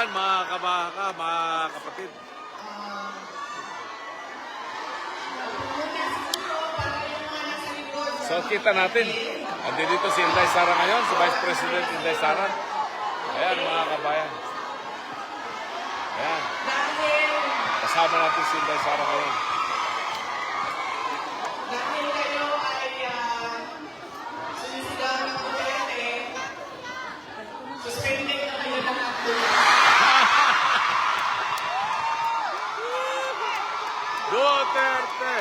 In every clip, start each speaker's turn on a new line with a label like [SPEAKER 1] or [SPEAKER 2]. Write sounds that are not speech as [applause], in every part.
[SPEAKER 1] Ayan, mga kabaka, mga kapatid. So, kita natin. Andi dito si Inday Sara ngayon, si Vice President Inday Sara. Ayan, mga kabayan. Ayan, kasama natin si Inday Sara ngayon.
[SPEAKER 2] dahil kayo ay uh, sumisigaw ng Duterte, suspended na kayo lahat doon.
[SPEAKER 1] Duterte!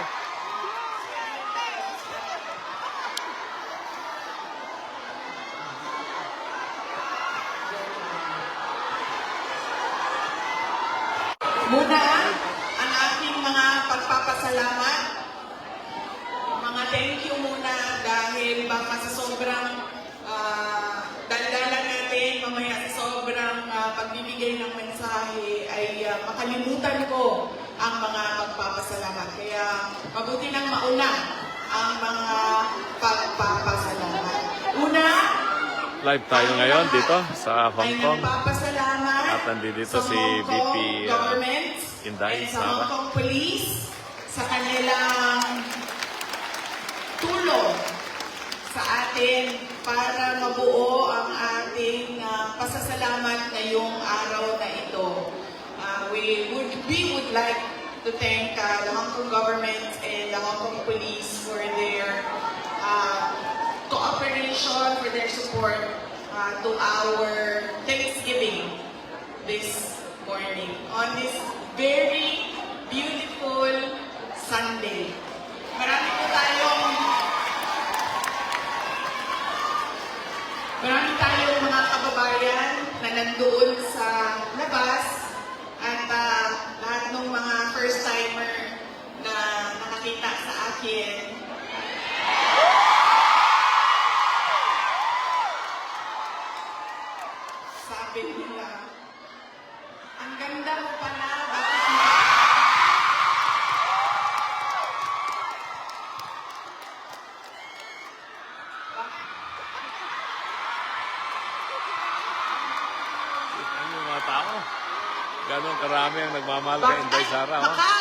[SPEAKER 2] Muna, ang aking mga pagpapasalamat. Mga thank you muna dahil baka sa sobrang uh, daldalan natin, mamaya sa sobrang ah, pagbibigay ng mensahe ay ah, makalimutan ko ang mga pagpapasalamat. Kaya mabuti nang mauna ang mga pagpapasalamat. Una,
[SPEAKER 1] Live tayo ngayon dito sa Hong Kong.
[SPEAKER 2] nagpapasalamat
[SPEAKER 1] At nandito
[SPEAKER 2] sa
[SPEAKER 1] si VP, uh, Inday
[SPEAKER 2] and sa
[SPEAKER 1] Sara.
[SPEAKER 2] Hong Kong Police sa kanilang tulong sa atin para mabuo ang ating ah, pasasalamat ngayong araw na ito. Ah, we would we would like to thank ah, the Hong Kong government and the Hong Kong Police for their ah, cooperation, for their support ah, to our Thanksgiving this morning on this very beautiful Sunday. Marami po tayong Marami tayong mga kababayan na nandoon sa labas at ah, lahat ng mga first-timer na nakakita sa akin.
[SPEAKER 1] Nagmamahal kay Inday Sara. Oh.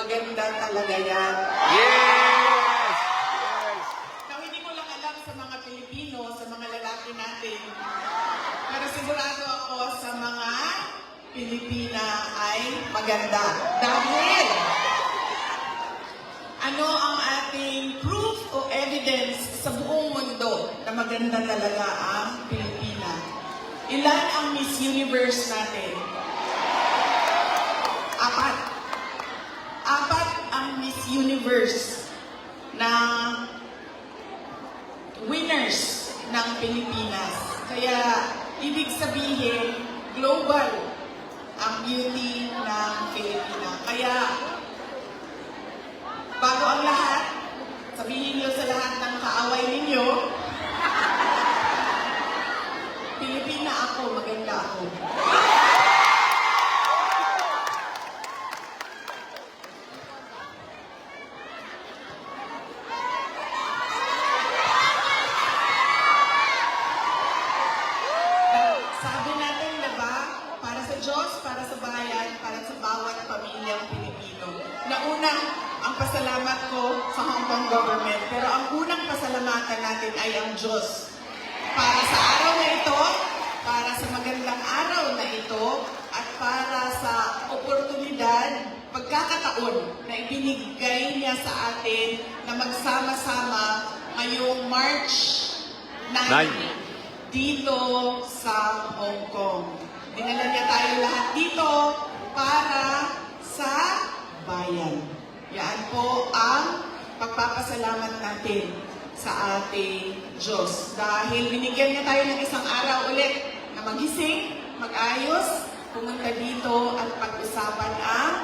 [SPEAKER 2] Maganda talaga yan.
[SPEAKER 1] Yes! Yes!
[SPEAKER 2] Now, hindi ko lang alam sa mga Pilipino, sa mga lalaki natin. Pero sigurado ako sa mga Pilipina ay maganda. Dahil, ano ang ating proof o evidence sa buong mundo na maganda talaga ang Pilipina? Ilan ang Miss Universe natin? Apat. Apat ang Miss Universe na winners ng Pilipinas. Kaya, ibig sabihin, global ang beauty ng Pilipina. Kaya, bago ang lahat, sabihin niyo sa March 9
[SPEAKER 1] Nine.
[SPEAKER 2] dito sa Hong Kong. Dinala niya tayo lahat dito para sa bayan. Yan po ang pagpapasalamat natin sa ating Diyos. Dahil binigyan niya tayo ng isang araw ulit na magising, mag-ayos, pumunta dito at pag-usapan ang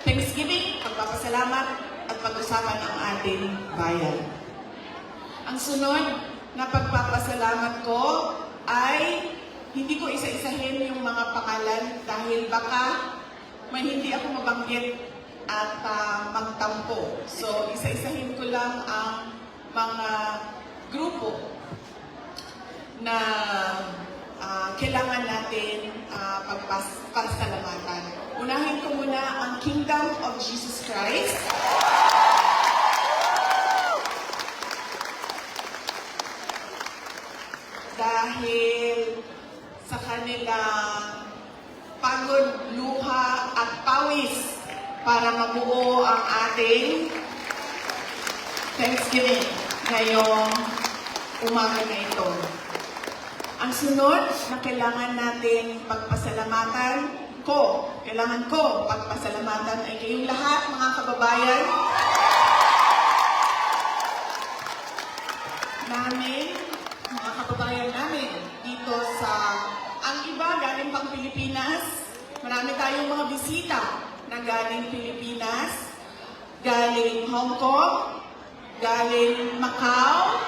[SPEAKER 2] Thanksgiving, pagpapasalamat at pag-usapan ang ating bayan. Ang sunod na pagpapasalamat ko ay hindi ko isa-isahin yung mga pangalan dahil baka may hindi ako mabanggit at ah, magtampo. So, isa-isahin ko lang ang mga grupo na ah, kailangan natin uh, pagpasalamatan. Unahin ko muna ang Kingdom of Jesus Christ. Dahil sa kanilang pagod, luha at pawis para mabuo ang ating Thanksgiving ngayong umaga na ito. Ang sunod na kailangan natin pagpasalamatan ko, kailangan ko pagpasalamatan ay kayong lahat mga kababayan namin, mga kababayan namin dito sa ang iba galing pang Pilipinas. Marami tayong mga bisita na galing Pilipinas, galing Hong Kong, galing Macau,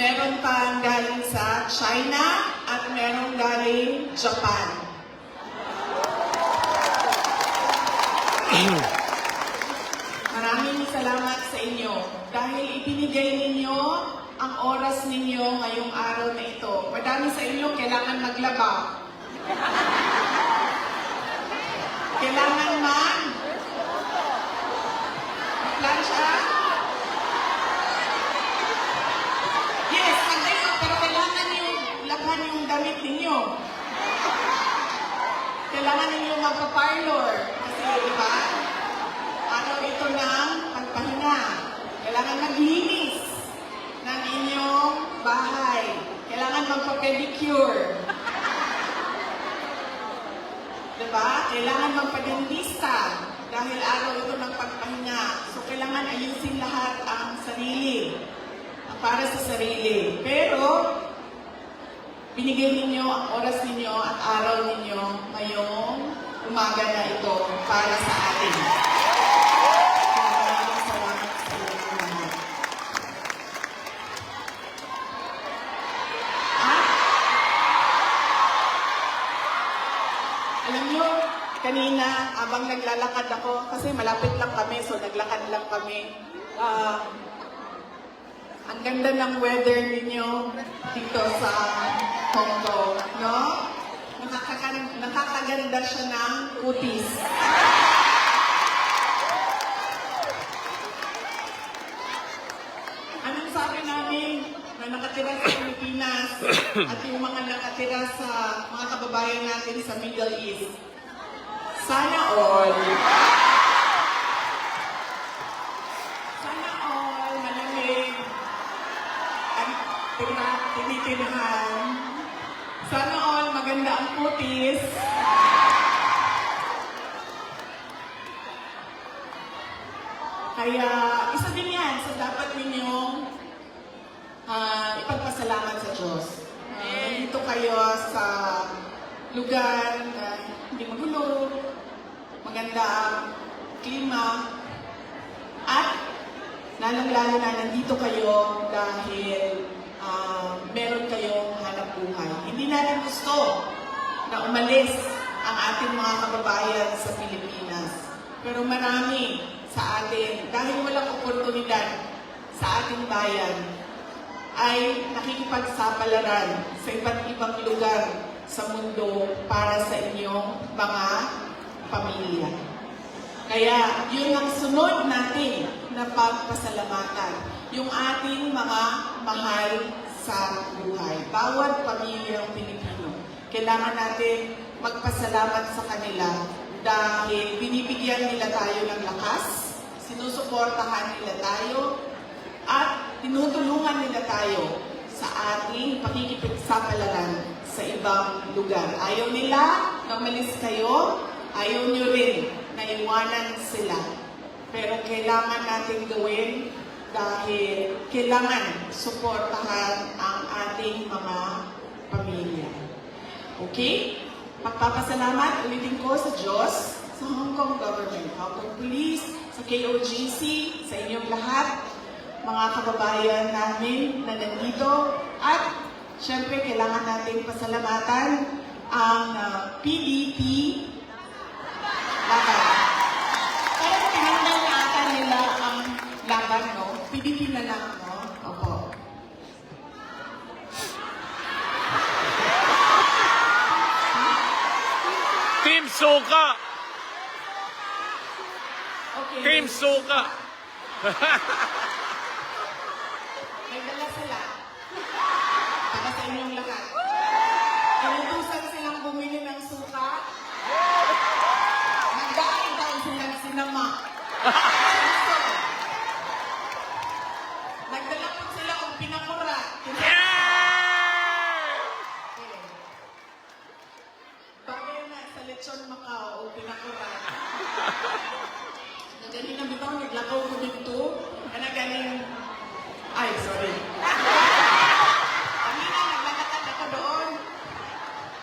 [SPEAKER 2] meron pang galing sa China, at meron galing Japan. Maraming salamat sa inyo dahil ibinigay ninyo ang oras ninyo ngayong araw na ito. Madami sa inyo kailangan maglaba. Kailangan man plansya. Yes, magdayo, pero kailangan yung labhan yung damit ninyo. Kailangan ninyo magpa-parlor. Kasi, di ba? Araw ito ng pagpahinga. Kailangan maglinis ng inyong bahay. Kailangan magpa-pedicure. Diba? Kailangan magpa-dentista dahil araw ito ng pagpahinga. So, kailangan ayusin lahat ang sarili. Para sa sarili. Pero, binigay ninyo ang oras ninyo at araw ninyo ngayong umaga na ito para sa atin. Alam nyo, kanina, abang naglalakad ako, kasi malapit lang kami, so naglakad lang kami. Ah, ang ganda ng weather ninyo dito sa Hong Kong, no? Nakakagan- nakakaganda siya ng kutis. Anong sabi namin na nakatira sa Pilipinas [coughs] at yung mga nakatira sa mga kababayan natin sa Middle East? Sana all. Sana all malamig at tinitinahan. Sana all maganda ang putis. Kaya isa din yan sa dapat ninyong ah, ipagpasalamat sa Diyos. Uh, dito kayo sa lugar na hindi magulo, maganda ang klima, at lalong-lalo na nandito kayo dahil ah, meron kayong hanap buhay. Hindi natin gusto na umalis ang ating mga kababayan sa Pilipinas. Pero marami sa atin, dahil walang oportunidad sa ating bayan, ay nakikipagsapalaran sa iba't ibang lugar sa mundo para sa inyong mga pamilya. Kaya yun ang sunod natin na pagpasalamatan. Yung ating mga mahal sa buhay. Bawat pamilyang Pilipino. Kailangan natin magpasalamat sa kanila dahil binibigyan nila tayo ng lakas, sinusuportahan nila tayo, at tinutulungan nila tayo sa ating pakikipagsapalaran sa ibang lugar. Ayaw nila na umalis kayo, ayaw nyo rin na iwanan sila. Pero kailangan natin gawin dahil kailangan suportahan ang ating mga pamilya. Okay? Pagpapasalamat ulitin ko sa Diyos, sa Hong Kong government, Hong Kong Police, sa KOGC, sa inyong lahat, mga kababayan namin na nandito, at syempre kailangan natin pasalamatan ang ah, PDP laban. Parang tinanggal na ata nila ang laban, no? PDP na lang, no? Opo.
[SPEAKER 1] Team Suka!
[SPEAKER 2] Okay.
[SPEAKER 1] Team Suka! [laughs]
[SPEAKER 2] May dala sila. Para sa inyong lahat. Inutusan silang bumili ng suka. Nagdaan daw silang sinama. So, Nagdala po sila kung pinakura.
[SPEAKER 1] Yeah!
[SPEAKER 2] Bagay na sa lechon Macau o pinakura. [laughs] Nadali na bitaw, naglakaw ko dito. Kana galing... Ay, sorry. Kanina, naglalakad ako doon.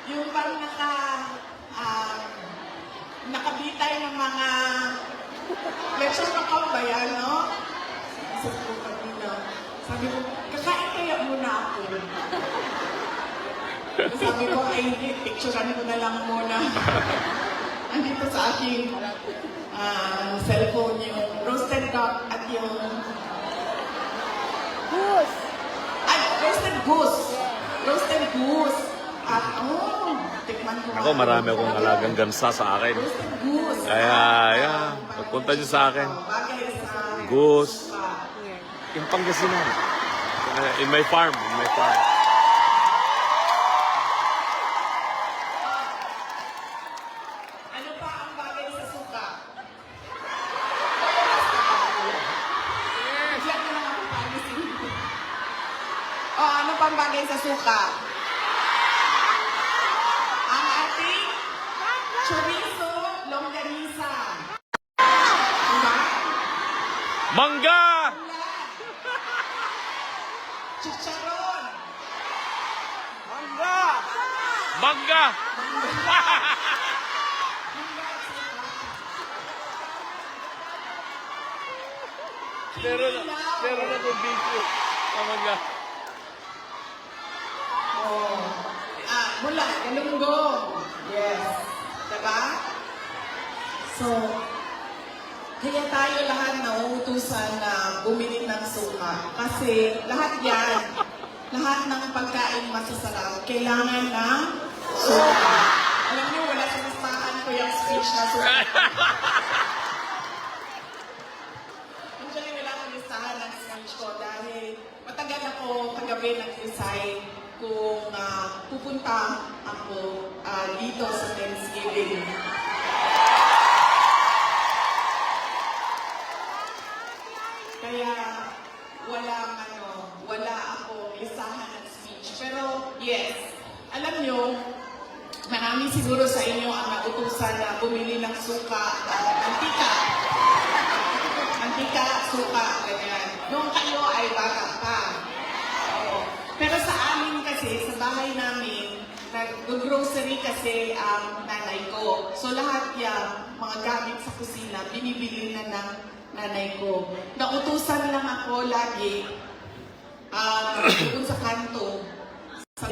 [SPEAKER 2] Yung parang naka... ah, nakabitay ng mga... Lechon Macau ba yan, no? Sabi ko kanina. Sabi ko, kakain kaya muna ako. Sabi ko, ay hindi, picturean ko na [laughs] lang muna. Andito sa aking ah, cellphone yung roasted duck at yung... Goose! Ay, roasted goose! Roasted goose! At, oh, tikman ko.
[SPEAKER 1] Ako, marami akong alagang gansa sa akin.
[SPEAKER 2] Roasted goose.
[SPEAKER 1] Kaya,
[SPEAKER 2] Ah,
[SPEAKER 1] yeah, pagpunta niyo sa akin.
[SPEAKER 2] Bagay sa...
[SPEAKER 1] Goose. Yung Pangasinan. Uh, in my farm, in my farm. Mangga! Pero, pero na kung video. Ah, mangga.
[SPEAKER 2] Oh. Ah, mula, galunggong. Yes. Diba? So, kaya tayo lahat nauutusan na bumili ng suka. Kasi lahat yan, lahat ng pagkain masasarap, kailangan ng suka. Alam niyo, wala sa listahan ko yung speech na suka. [laughs] Actually, wala akong listahan ng speech ko dahil matagal ako kagabi nag-decide kung ah, pupunta ako ah, dito sa Thanksgiving. Kaya walang ano, wala akong listahan ng speech. Pero yes, alam nyo, marami siguro sa inyo ang nautusan na bumili ng suka at mantika. Mantika, suka, ganyan. Noong kayo ay bata pa. Oo. Pero sa amin kasi, sa bahay namin, nag-grocery kasi ang nanay ko. So lahat yung mga gamit sa kusina, binibili na ng nanay ko. Nautusan lang ako lagi um, sa kanto. Sa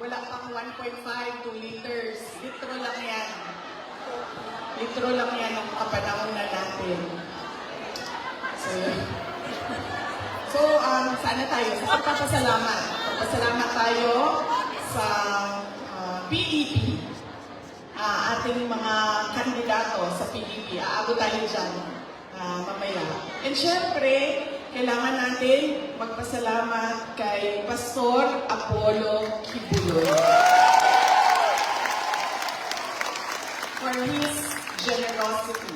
[SPEAKER 2] wala pang 1.5, 2 liters. Litro lang yan. Litro lang yan ang kapanahon na natin. So. [laughs] So, um, saan na tayo? Sa pagpapasalamat. Pagpasalamat tayo sa ah, PDP, ah, ating mga kandidato sa PDP. Aabot tayo dyan ah, mamaya. And syempre, kailangan natin magpasalamat kay Pastor Apollo Kibuloy for his generosity.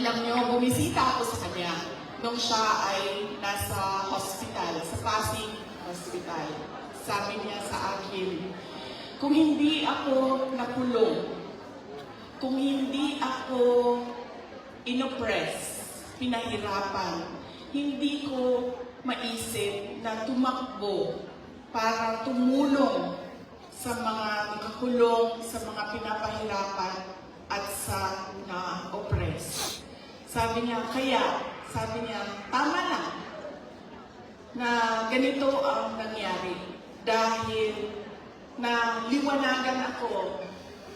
[SPEAKER 2] Alam niyo, bumisita ako sa kanya nung siya ay nasa hospital, sa Pasig Hospital. Sabi niya sa akin, kung hindi ako nakulong, kung hindi ako inoppress, pinahirapan, hindi ko maisip na tumakbo para tumulong sa mga nakakulong, sa mga pinapahirapan at sa na-oppress. Sabi niya, kaya, sabi niya, tama na na ganito ang nangyari dahil na liwanagan ako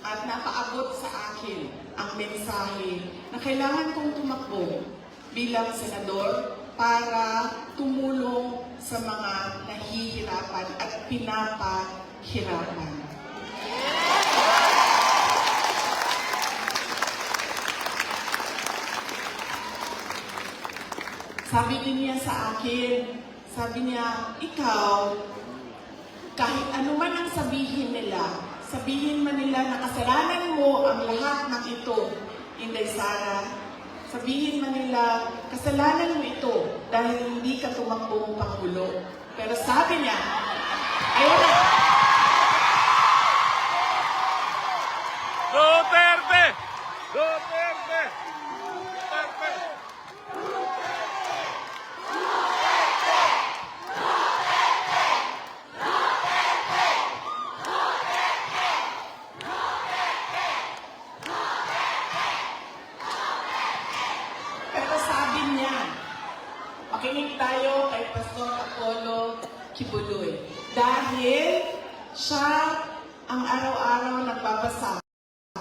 [SPEAKER 2] at napaabot sa akin ang mensahe na kailangan kong tumakbo bilang senador para tumulong sa mga nahihirapan at pinapahirapan. Sabi niya sa akin, sabi niya, ikaw, kahit ano man ang sabihin nila, sabihin man nila na kasalanan mo ang lahat ng ito, Inday Sara, sabihin man nila, kasalanan mo ito dahil hindi ka tumakbong Pangulo. Pero sabi niya, ayun na,
[SPEAKER 1] Duterte! Duterte! Duterte!
[SPEAKER 2] Pero sabi niya, makinig tayo kay Pastor Apollo Kibuloy. Dahil siya ang araw-araw nagbabasa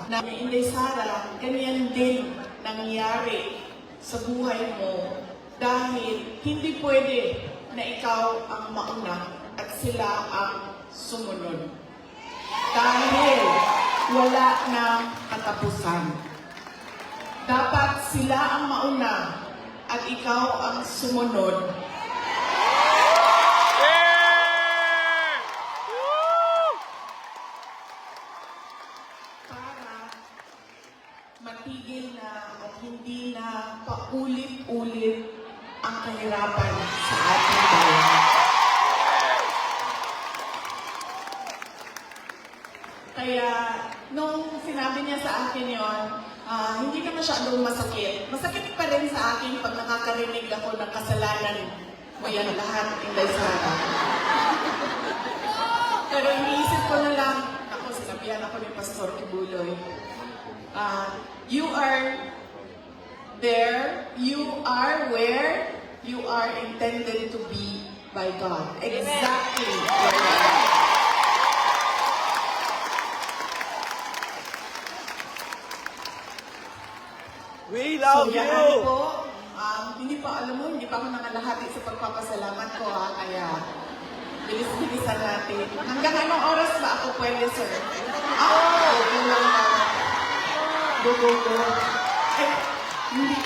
[SPEAKER 2] na Inday Sara, ganyan din nangyari sa buhay mo dahil hindi pwede na ikaw ang mauna at sila ang sumunod. Dahil wala na katapusan. Dapat sila ang mauna at ikaw ang sumunod matigil na at hindi na paulit-ulit ang kahirapan sa ating bayan. Kaya nung sinabi niya sa akin yon, ah, hindi ka masyadong masakit. Masakit pa rin sa akin pag nakakarinig ako ng kasalanan mo yan lahat, Inday Sara. Pero iniisip ko na lang, ako, sinabihan ako ni Pastor Kibuloy, ah, you are there, you are where you are intended to be by God. Exactly are.
[SPEAKER 3] We
[SPEAKER 2] So,
[SPEAKER 3] love
[SPEAKER 2] yan
[SPEAKER 3] you!
[SPEAKER 2] po, um, hindi pa, alam mo, hindi pa ako nakalahati sa pagpapasalamat ko ha, kaya bilis-bilisan natin. Hanggang anong oras ba ako pwede, sir? Ah, go lang na. Go, go, go. Ay, hindi,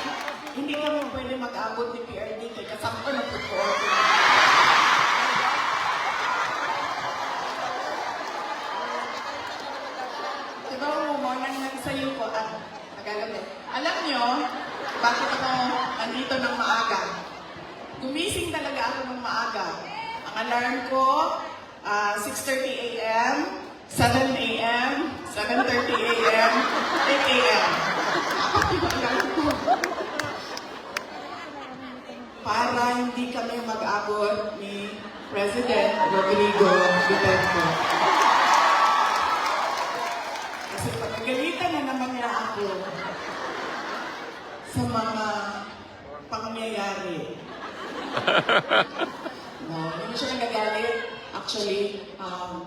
[SPEAKER 2] hindi kami pwede mag-abot ni PRD kay kasama ko na po Diba mo mo nang nagsayo ko at nagagabi. Alam nyo, bakit ako nandito ng maaga? Gumising talaga ako ng maaga. Ang alarm ko, ah, 6.30 a.m., 7 a.m., 7.30 a.m., 8 a.m. Para hindi kami mag-abot ni President Rodrigo Duterte. Kasi pagagalitan na naman niya ako sa mga pangyayari. [laughs] no, hindi siya nagagalit. Actually, um,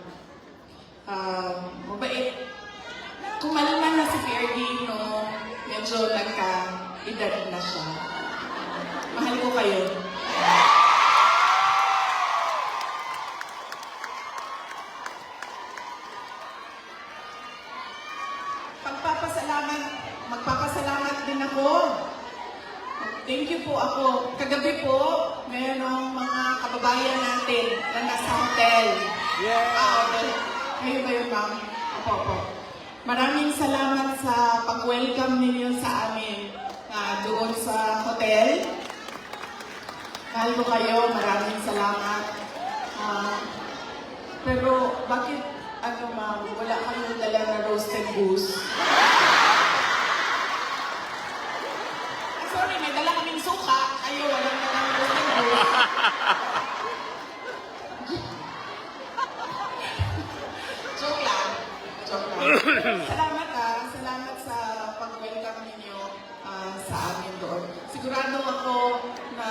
[SPEAKER 2] um, mabait. Kumalma na si PRD no medyo nagka-edad na siya. Mahal ko kayo. Pagpapasalamat, magpapasalamat din ako. Thank you po ako. Kagabi po, mayroong mga kababayan natin na nasa hotel.
[SPEAKER 1] Yeah.
[SPEAKER 2] Ah, well, kayo ba yun, ma'am? Opo, opo. Maraming salamat sa pag-welcome ninyo sa amin ah, doon sa hotel. Mahal ko kayo, maraming salamat. Ah, pero bakit, ano ma'am, wala kayong dala na roasted goose? Ah, sorry, may dala kaming suka. Ayo, walang dala ng roasted goose. [laughs] salamat ah. Salamat sa pag-welcome ninyo ah, sa amin doon. Sigurado ako na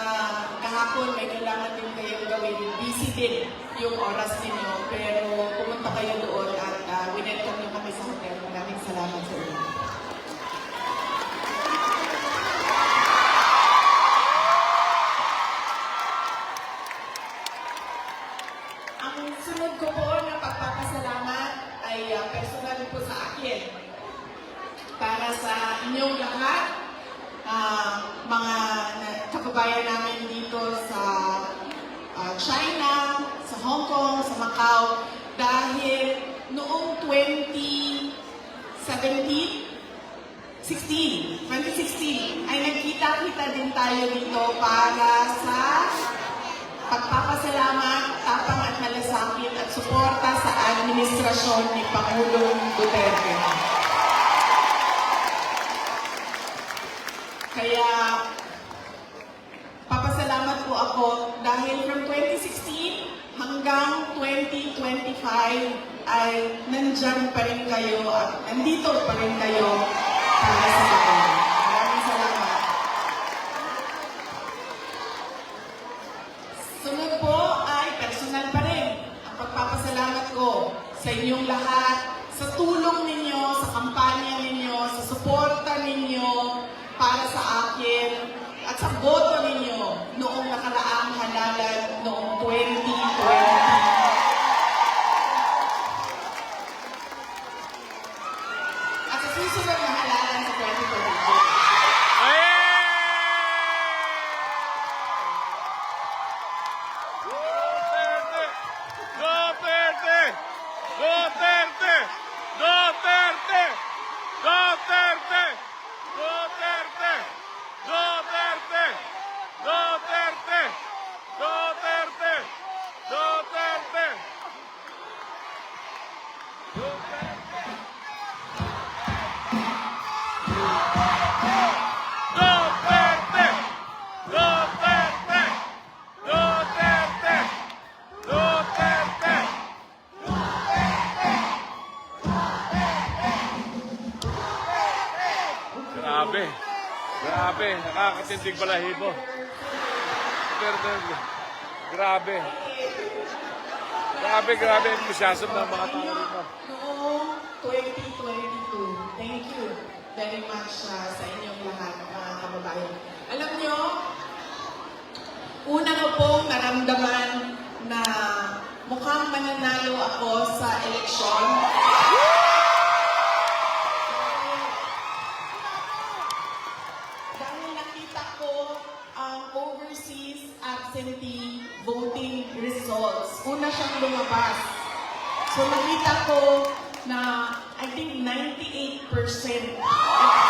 [SPEAKER 2] kahapon may kailangan din kayong gawin. Busy din yung oras ninyo. Pero pumunta kayo doon at uh, winelcome nyo kami sa hotel. Maraming salamat sa inyo. Macau, dahil noong 2017, 16, 2016, ay nagkita-kita din tayo dito para sa pagpapasalamat, tapang at malasakit at suporta sa administrasyon ni Pangulong Duterte. Kaya, papasalamat po ako dahil from 2016 hanggang 2025 ay nandyan pa rin kayo at nandito pa rin kayo para sa akin. Maraming salamat. Sunod po ay personal pa rin ang pagpapasalamat ko sa inyong lahat, sa tulong ninyo,
[SPEAKER 1] Thank you so much. Grabe. Grabe. Nakakatindig balahibo. Grabe. Grabe, grabe. Entusiasm ng mga tao rito.
[SPEAKER 2] Noong 2022, thank you very much uh, sa inyong lahat, mga kababayan. Alam nyo, una ko pong naramdaman na mukhang mananalo ako sa eleksyon. Dahil siyang lumabas. So nakita ko na I think 98%